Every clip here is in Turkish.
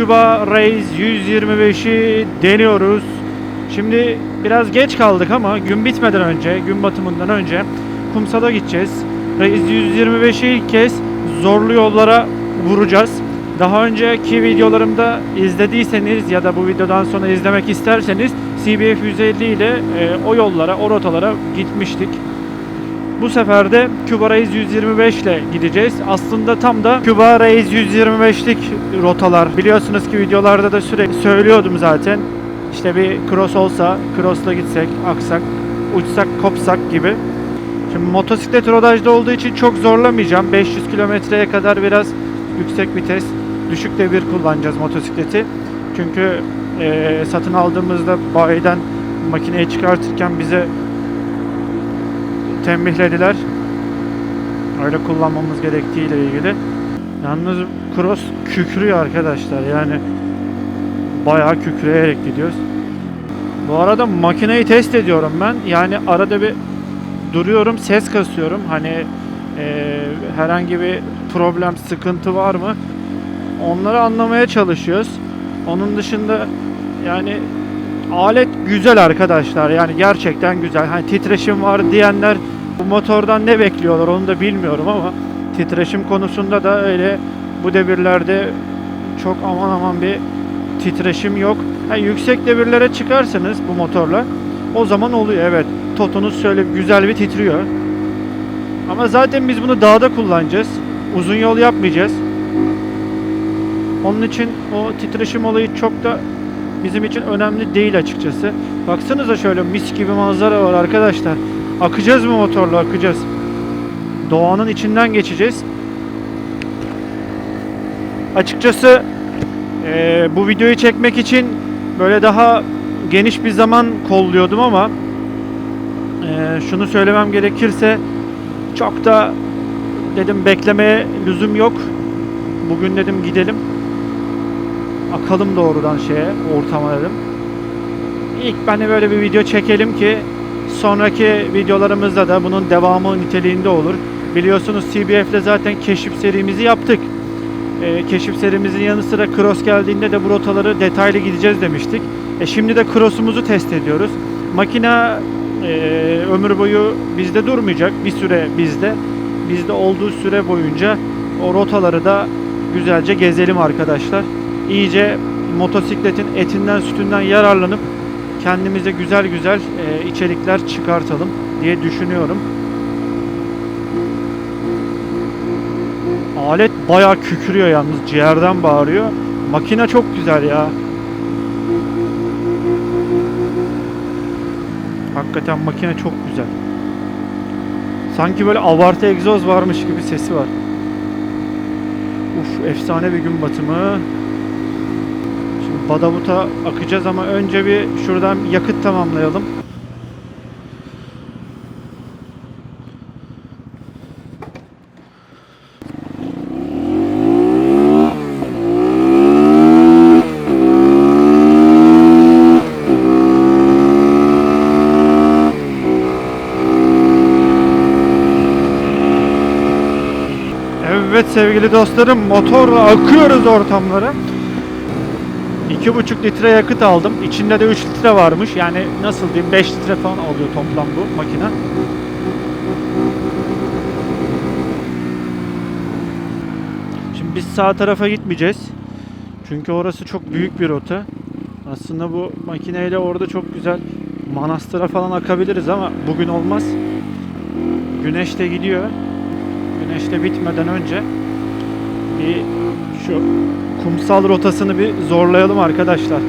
Cuba Race 125'i deniyoruz. Şimdi biraz geç kaldık ama gün bitmeden önce, gün batımından önce kumsala gideceğiz. Race 125'i ilk kez zorlu yollara vuracağız. Daha önceki videolarımda izlediyseniz ya da bu videodan sonra izlemek isterseniz CBF 150 ile e, o yollara, o rotalara gitmiştik. Bu sefer de Cuba Race 125 ile gideceğiz. Aslında tam da Cuba Race 125'lik rotalar. Biliyorsunuz ki videolarda da sürekli söylüyordum zaten. İşte bir cross olsa, cross'la gitsek, aksak, uçsak, kopsak gibi. Şimdi motosiklet rodajda olduğu için çok zorlamayacağım. 500 kilometreye kadar biraz yüksek vites, düşük devir kullanacağız motosikleti. Çünkü eee, satın aldığımızda bayiden makineyi çıkartırken bize tembihlediler. Öyle kullanmamız gerektiğiyle ilgili. Yalnız cross kükrüyor arkadaşlar. Yani bayağı kükreyerek gidiyoruz. Bu arada makineyi test ediyorum ben. Yani arada bir duruyorum, ses kasıyorum. Hani eee, herhangi bir problem, sıkıntı var mı? Onları anlamaya çalışıyoruz. Onun dışında yani alet güzel arkadaşlar. Yani gerçekten güzel. Hani titreşim var diyenler bu motordan ne bekliyorlar onu da bilmiyorum ama titreşim konusunda da öyle bu devirlerde çok aman aman bir titreşim yok. Ha, yüksek devirlere çıkarsanız bu motorla o zaman oluyor evet. Totunuz şöyle güzel bir titriyor. Ama zaten biz bunu dağda kullanacağız. Uzun yol yapmayacağız. Onun için o titreşim olayı çok da bizim için önemli değil açıkçası. Baksanıza şöyle mis gibi manzara var arkadaşlar. Akacağız mı motorla akacağız. Doğanın içinden geçeceğiz. Açıkçası eee, bu videoyu çekmek için böyle daha geniş bir zaman kolluyordum ama eee, şunu söylemem gerekirse çok da dedim beklemeye lüzum yok. Bugün dedim gidelim. Akalım doğrudan şeye, ortama dedim. İlk ben de böyle bir video çekelim ki sonraki videolarımızda da bunun devamı niteliğinde olur. Biliyorsunuz CBF'de zaten keşif serimizi yaptık. Ee, keşif serimizin yanı sıra cross geldiğinde de bu rotaları detaylı gideceğiz demiştik. E şimdi de cross'umuzu test ediyoruz. Makine e, ömür boyu bizde durmayacak. Bir süre bizde. Bizde olduğu süre boyunca o rotaları da güzelce gezelim arkadaşlar. İyice motosikletin etinden sütünden yararlanıp kendimize güzel güzel e, içerikler çıkartalım diye düşünüyorum. Alet bayağı kükürüyor yalnız ciğerden bağırıyor. Makine çok güzel ya. Hakikaten makine çok güzel. Sanki böyle avartı egzoz varmış gibi sesi var. Uf efsane bir gün batımı. Badavut'a akacağız ama önce bir şuradan yakıt tamamlayalım. Evet sevgili dostlarım motorla akıyoruz ortamlara. 2,5 litre yakıt aldım. İçinde de 3 litre varmış. Yani nasıl diyeyim 5 litre falan alıyor toplam bu makine. Şimdi biz sağ tarafa gitmeyeceğiz. Çünkü orası çok büyük bir rota. Aslında bu makineyle orada çok güzel manastıra falan akabiliriz ama bugün olmaz. Güneş de gidiyor. Güneş de bitmeden önce bir şu kumsal rotasını bir zorlayalım arkadaşlar.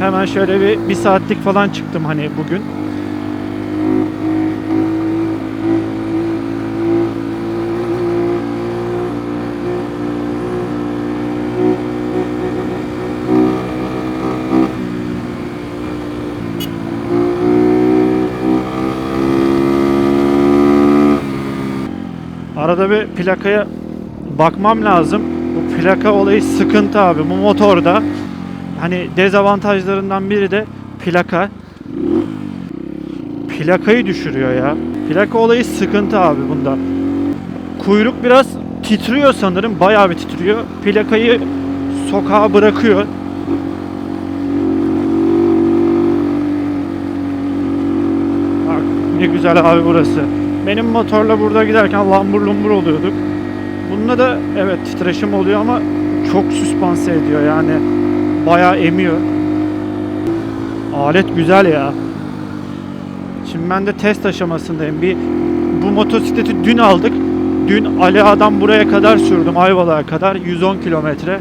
Hemen şöyle bir, bir saatlik falan çıktım hani bugün. Arada bir plakaya bakmam lazım. Plaka olayı sıkıntı abi. Bu motorda hani dezavantajlarından biri de plaka. Plakayı düşürüyor ya. Plaka olayı sıkıntı abi bunda. Kuyruk biraz titriyor sanırım. Bayağı bir titriyor. Plakayı sokağa bırakıyor. Bak ne güzel abi burası. Benim motorla burada giderken lambur lumbur oluyorduk. Bunda da evet titreşim oluyor ama çok süspanse ediyor yani. Bayağı emiyor. Alet güzel ya. Şimdi ben de test aşamasındayım. Bir bu motosikleti dün aldık. Dün Ali Ağa'dan buraya kadar sürdüm Ayvalık'a kadar 110 kilometre.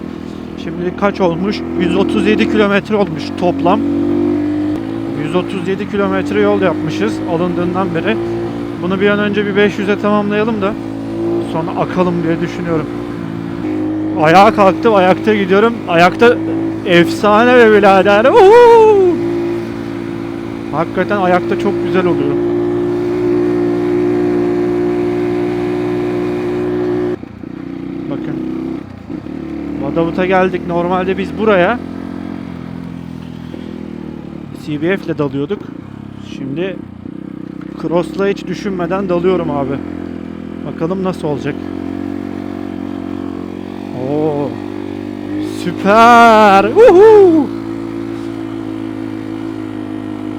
Şimdi kaç olmuş? 137 kilometre olmuş toplam. 137 kilometre yol yapmışız alındığından beri. Bunu bir an önce bir 500'e tamamlayalım da sonra akalım diye düşünüyorum. Ayağa kalktım, ayakta gidiyorum. Ayakta efsane be birader. Uhu! Hakikaten ayakta çok güzel oluyor. Bakın. Badavut'a geldik. Normalde biz buraya CBF ile dalıyorduk. Şimdi Cross'la hiç düşünmeden dalıyorum abi. Bakalım nasıl olacak. Oo. Süper. Uhu.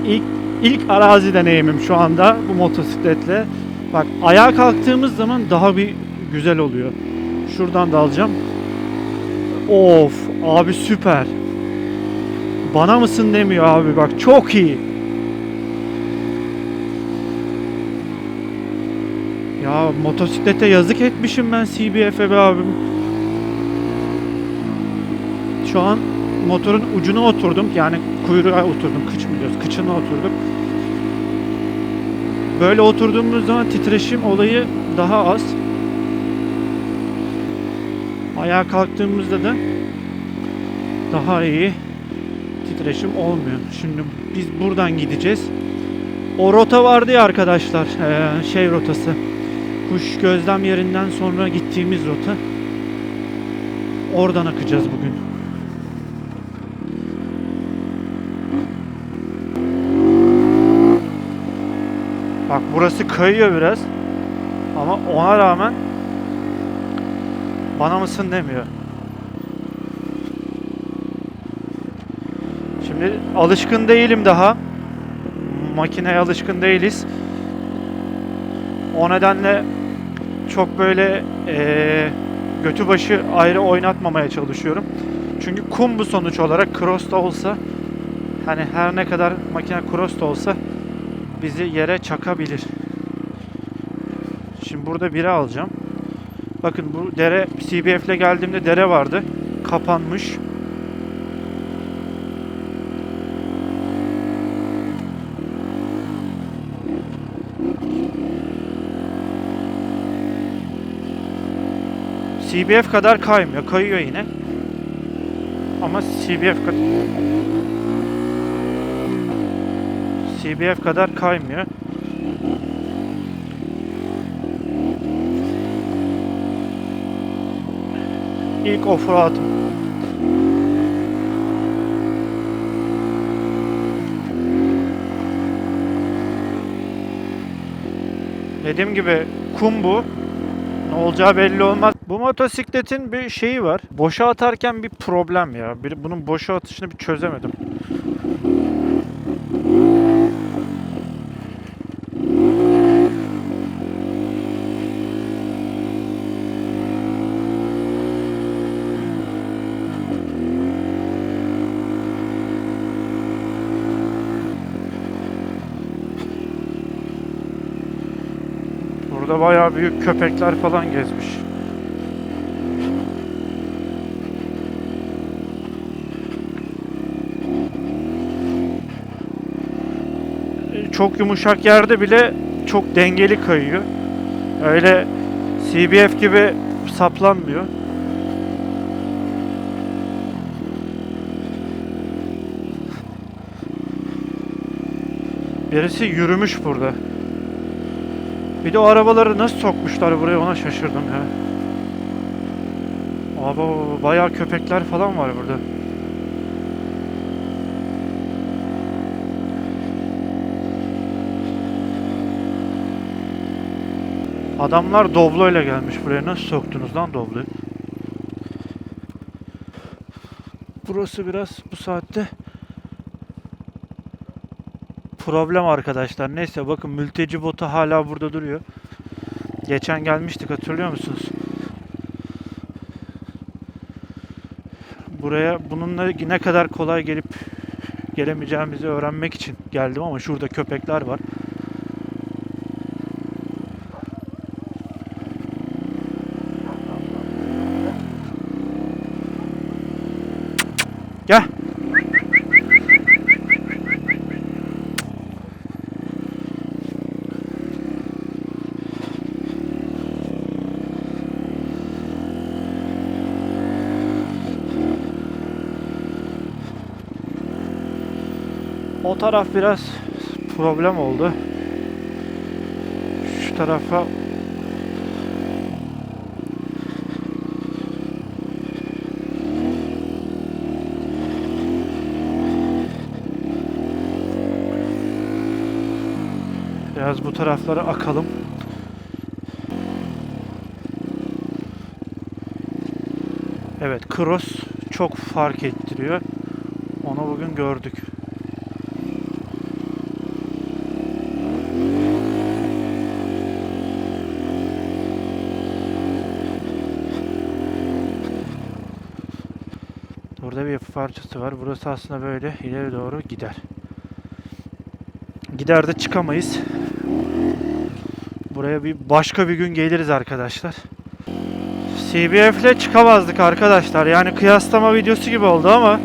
İlk ilk arazi deneyimim şu anda bu motosikletle. Bak ayağa kalktığımız zaman daha bir güzel oluyor. Şuradan da alacağım. Of abi süper. Bana mısın demiyor abi bak çok iyi. Ya motosiklete yazık etmişim ben CBF'e be abim. Şu an motorun ucuna oturdum. Yani kuyruğa oturdum. Kıç mı diyoruz? Kıçına oturdum. Böyle oturduğumuz zaman titreşim olayı daha az. Ayağa kalktığımızda da daha iyi titreşim olmuyor. Şimdi biz buradan gideceğiz. O rota vardı ya arkadaşlar. eee, şey rotası. Kuş gözlem yerinden sonra gittiğimiz rota. Oradan akacağız bugün. Bak burası kayıyor biraz. Ama ona rağmen bana mısın demiyor. Şimdi alışkın değilim daha. Makineye alışkın değiliz. O nedenle çok böyle eee götü başı ayrı oynatmamaya çalışıyorum. Çünkü kum bu sonuç olarak cross da olsa hani her ne kadar makine cross da olsa bizi yere çakabilir. Şimdi burada biri alacağım. Bakın bu dere CBF ile geldiğimde dere vardı. Kapanmış. CBF kadar kaymıyor. Kayıyor yine. Ama CBF kadar CBF kadar kaymıyor. İlk offroad'ım. Dediğim gibi kum bu. Ne olacağı belli olmaz. Bu motosikletin bir şeyi var. Boşa atarken bir problem ya. Bir, bunun boşa atışını bir çözemedim. Burada bayağı büyük köpekler falan gezmiş. Çok yumuşak yerde bile çok dengeli kayıyor. Öyle CBF gibi saplanmıyor. Birisi yürümüş burada. Bir de o arabaları nasıl sokmuşlar buraya ona şaşırdım ya. Abi bayağı köpekler falan var burada. Adamlar Doblo ile gelmiş buraya. Nasıl soktunuz lan Doblo'yu? burası biraz bu saatte problem arkadaşlar. Neyse bakın mülteci botu hala burada duruyor. Geçen gelmiştik hatırlıyor musunuz? Buraya bununla ne kadar kolay gelip gelemeyeceğimizi öğrenmek için geldim ama şurada köpekler var. Gel. O taraf biraz problem oldu. Şu tarafa Biraz bu taraflara akalım. Evet, cross çok fark ettiriyor. Onu bugün gördük. Burada bir yapı parçası var. Burası aslında böyle ileri doğru gider. Gider de çıkamayız. Buraya bir başka bir gün geliriz arkadaşlar. CBF ile çıkamazdık arkadaşlar. Yani kıyaslama videosu gibi oldu ama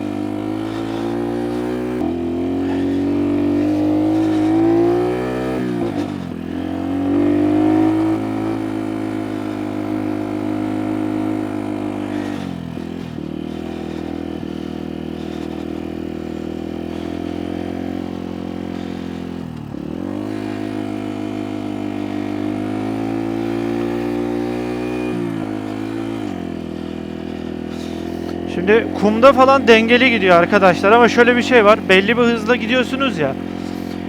Şimdi kumda falan dengeli gidiyor arkadaşlar ama şöyle bir şey var. Belli bir hızla gidiyorsunuz ya.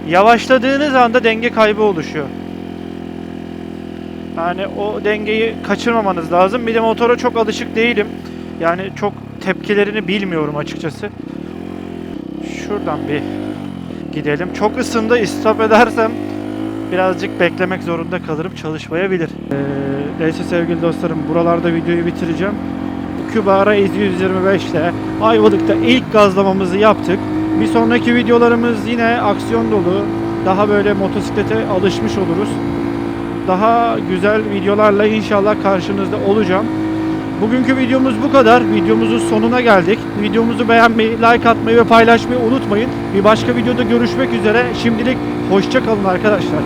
Yavaşladığınız anda denge kaybı oluşuyor. Yani o dengeyi kaçırmamanız lazım. Bir de motora çok alışık değilim. Yani çok tepkilerini bilmiyorum açıkçası. Şuradan bir gidelim. Çok ısındı. istop edersem birazcık beklemek zorunda kalırım. Çalışmayabilir. Ee, neyse sevgili dostlarım buralarda videoyu bitireceğim. Kübara Ez 125 ile Ayvalık'ta ilk gazlamamızı yaptık. Bir sonraki videolarımız yine aksiyon dolu. Daha böyle motosiklete alışmış oluruz. Daha güzel videolarla inşallah karşınızda olacağım. Bugünkü videomuz bu kadar. Videomuzun sonuna geldik. Videomuzu beğenmeyi, like atmayı ve paylaşmayı unutmayın. Bir başka videoda görüşmek üzere. Şimdilik hoşça kalın arkadaşlar.